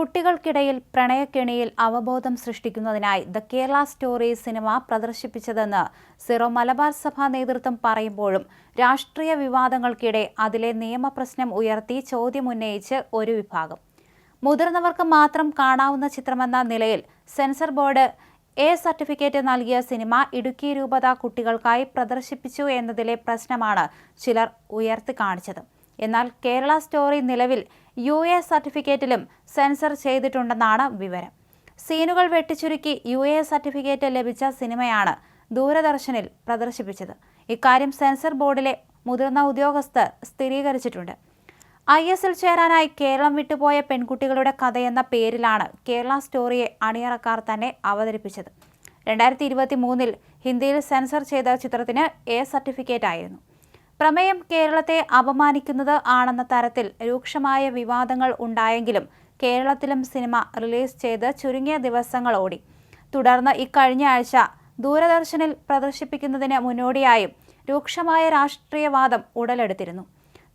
കുട്ടികൾക്കിടയിൽ പ്രണയക്കെണിയിൽ അവബോധം സൃഷ്ടിക്കുന്നതിനായി ദ കേരള സ്റ്റോറി സിനിമ പ്രദർശിപ്പിച്ചതെന്ന് സിറോ മലബാർ സഭ നേതൃത്വം പറയുമ്പോഴും രാഷ്ട്രീയ വിവാദങ്ങൾക്കിടെ അതിലെ നിയമപ്രശ്നം ഉയർത്തി ചോദ്യമുന്നയിച്ച് ഒരു വിഭാഗം. മുതിർന്നവർക്ക് മാത്രം കാണാവുന്ന ചിത്രമെന്ന നിലയിൽ സെൻസർ ബോർഡ് എ സർട്ടിഫിക്കറ്റ് നൽകിയ സിനിമ ഇടുക്കി രൂപത കുട്ടികൾക്കായി പ്രദർശിപ്പിച്ചു എന്നതിലെ പ്രശ്നമാണ് ചിലർ ഉയർത്തി കാണിച്ചത്. എന്നാൽ കേരള സ്റ്റോറി നിലവിൽ യു എ സർട്ടിഫിക്കറ്റിലും സെൻസർ ചെയ്തിട്ടുണ്ടെന്നാണ് വിവരം. സീനുകൾ വെട്ടിച്ചുരുക്കി യു എ സർട്ടിഫിക്കറ്റ് ലഭിച്ച സിനിമയാണ് ദൂരദർശനിൽ പ്രദർശിപ്പിച്ചത്. ഇക്കാര്യം സെൻസർ ബോർഡിലെ മുതിർന്ന ഉദ്യോഗസ്ഥർ സ്ഥിരീകരിച്ചിട്ടുണ്ട്. ഐ എസ് എൽ ചേരാനായി കേരളം വിട്ടുപോയ പെൺകുട്ടികളുടെ കഥയെന്ന പേരിലാണ് കേരള സ്റ്റോറിയെ അണിയറക്കാർ തന്നെ അവതരിപ്പിച്ചത്. രണ്ടായിരത്തി ഇരുപത്തി മൂന്നിൽ ഹിന്ദിയിൽ സെൻസർ ചെയ്ത ചിത്രത്തിന് എ സർട്ടിഫിക്കറ്റ് ആയിരുന്നു പ്രമേയം കേരളത്തെ അപമാനിക്കുന്നത് ആണെന്ന തരത്തിൽ രൂക്ഷമായ വിവാദങ്ങൾ ഉണ്ടായെങ്കിലും കേരളത്തിലും സിനിമ റിലീസ് ചെയ്ത് ചുരുങ്ങിയ ദിവസങ്ങൾ ഓടി. തുടർന്ന് ഇക്കഴിഞ്ഞ ആഴ്ച ദൂരദർശനിൽ പ്രദർശിപ്പിക്കുന്നതിന് മുന്നോടിയായും രൂക്ഷമായ രാഷ്ട്രീയവാദം ഉടലെടുത്തിരുന്നു.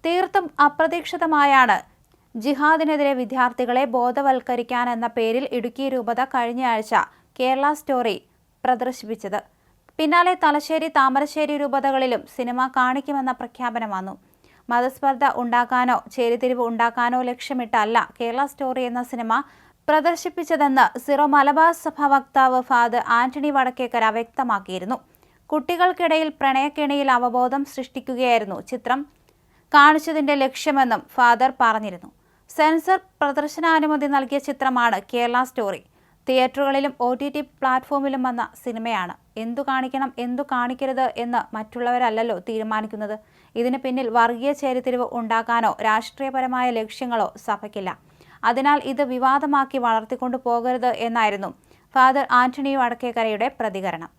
തീർത്തും അപ്രതീക്ഷിതമായാണ് ജിഹാദിനെതിരെ വിദ്യാർത്ഥികളെ ബോധവൽക്കരിക്കാൻ എന്ന പേരിൽ ഇടുക്കി രൂപത കഴിഞ്ഞ ആഴ്ച കേരള സ്റ്റോറി പ്രദർശിപ്പിച്ചത്. പിന്നാലെ തലശ്ശേരി താമരശ്ശേരി രൂപതകളിലും സിനിമ കാണിക്കുമെന്ന പ്രഖ്യാപനം വന്നു. മതസ്പർദ്ധ ഉണ്ടാക്കാനോ ചേരിതിരിവ് ഉണ്ടാക്കാനോ ലക്ഷ്യമിട്ടല്ല കേരള സ്റ്റോറി എന്ന സിനിമ പ്രദർശിപ്പിച്ചതെന്ന് സിറോ മലബാർ സഭ വക്താവ് ഫാദർ ആന്റണി വടക്കേക്കര വ്യക്തമാക്കിയിരുന്നു. കുട്ടികൾക്കിടയിൽ പ്രണയക്കെണിയിൽ അവബോധം സൃഷ്ടിക്കുകയായിരുന്നു ചിത്രം. കാണിച്ചതിന്റെ ലക്ഷ്യമെന്നും ഫാദർ പറഞ്ഞിരുന്നു. സെൻസർ പ്രദർശനാനുമതി നൽകിയ ചിത്രമാണ് കേരള സ്റ്റോറി. തിയേറ്ററുകളിലും ഒ ടി ടി പ്ലാറ്റ്ഫോമിലും വന്ന സിനിമയാണ്. എന്തു കാണിക്കണം എന്തു കാണിക്കരുത് എന്ന് മറ്റുള്ളവരല്ലല്ലോ തീരുമാനിക്കുന്നത്? ഇതിന് പിന്നിൽ വർഗീയ ചേരിതിരിവ് ഉണ്ടാക്കാനോ രാഷ്ട്രീയപരമായ ലക്ഷ്യങ്ങളോ സഭയ്ക്കില്ല. അതിനാൽ ഇത് വിവാദമാക്കി വളർത്തിക്കൊണ്ടു പോകരുത് എന്നായിരുന്നു ഫാദർ ആന്റണി വടക്കേക്കരയുടെ പ്രതികരണം.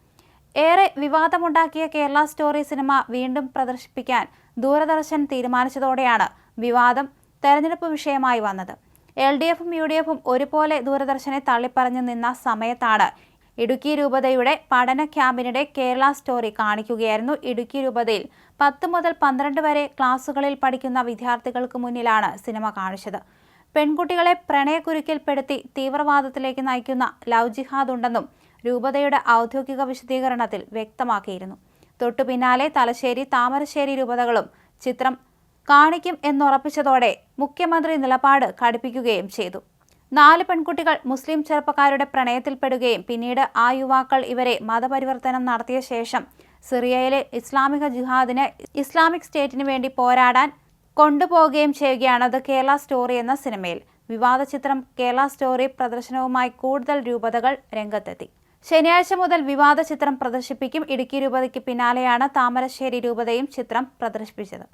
ഏറെ വിവാദമുണ്ടാക്കിയ കേരള സ്റ്റോറി സിനിമ വീണ്ടും പ്രദർശിപ്പിക്കാൻ ദൂരദർശൻ തീരുമാനിച്ചതോടെയാണ് വിവാദം തെരഞ്ഞെടുപ്പ് വിഷയമായി വന്നത്. എൽ ഡി എഫും യു ഡി എഫും ഒരുപോലെ ദൂരദർശനെ തള്ളിപ്പറഞ്ഞു നിന്ന സമയത്താണ് ഇടുക്കി രൂപതയുടെ പഠന ക്യാമ്പിനിടെ കേരള സ്റ്റോറി കാണിക്കുകയായിരുന്നു ഇടുക്കി രൂപതയിൽ. പത്ത് മുതൽ പന്ത്രണ്ട് വരെ ക്ലാസുകളിൽ പഠിക്കുന്ന വിദ്യാർത്ഥികൾക്ക് മുന്നിലാണ് സിനിമ കാണിച്ചത്. പെൺകുട്ടികളെ പ്രണയക്കുരുക്കിൽപ്പെടുത്തി തീവ്രവാദത്തിലേക്ക് നയിക്കുന്ന ലവ് ജിഹാദ് ഉണ്ടെന്നും രൂപതയുടെ ഔദ്യോഗിക വിശദീകരണത്തിൽ വ്യക്തമാക്കിയിരുന്നു. തൊട്ടു പിന്നാലെ തലശ്ശേരി താമരശ്ശേരി രൂപതകളും ചിത്രം കാണിക്കും എന്നുറപ്പിച്ചതോടെ മുഖ്യമന്ത്രി നിലപാട് കടുപ്പിക്കുകയും ചെയ്തു. നാല് പെൺകുട്ടികൾ മുസ്ലിം ചെറുപ്പക്കാരുടെ പ്രണയത്തിൽപ്പെടുകയും പിന്നീട് ആ യുവാക്കൾ ഇവരെ മതപരിവർത്തനം നടത്തിയ ശേഷം സിറിയയിലെ ഇസ്ലാമിക ജിഹാദിന് ഇസ്ലാമിക് സ്റ്റേറ്റിന് വേണ്ടി പോരാടാൻ കൊണ്ടുപോവുകയും ചെയ്യുകയാണ് ദ കേരള സ്റ്റോറി എന്ന സിനിമയിൽ. വിവാദ ചിത്രം കേരള സ്റ്റോറി പ്രദർശനവുമായി കൂടുതൽ രൂപതകൾ രംഗത്തെത്തി. ശനിയാഴ്ച മുതൽ വിവാദ ചിത്രം പ്രദർശിപ്പിക്കും. ഇടുക്കി രൂപതയ്ക്ക് പിന്നാലെയാണ് താമരശ്ശേരി രൂപതയും ചിത്രം പ്രദർശിപ്പിച്ചത്.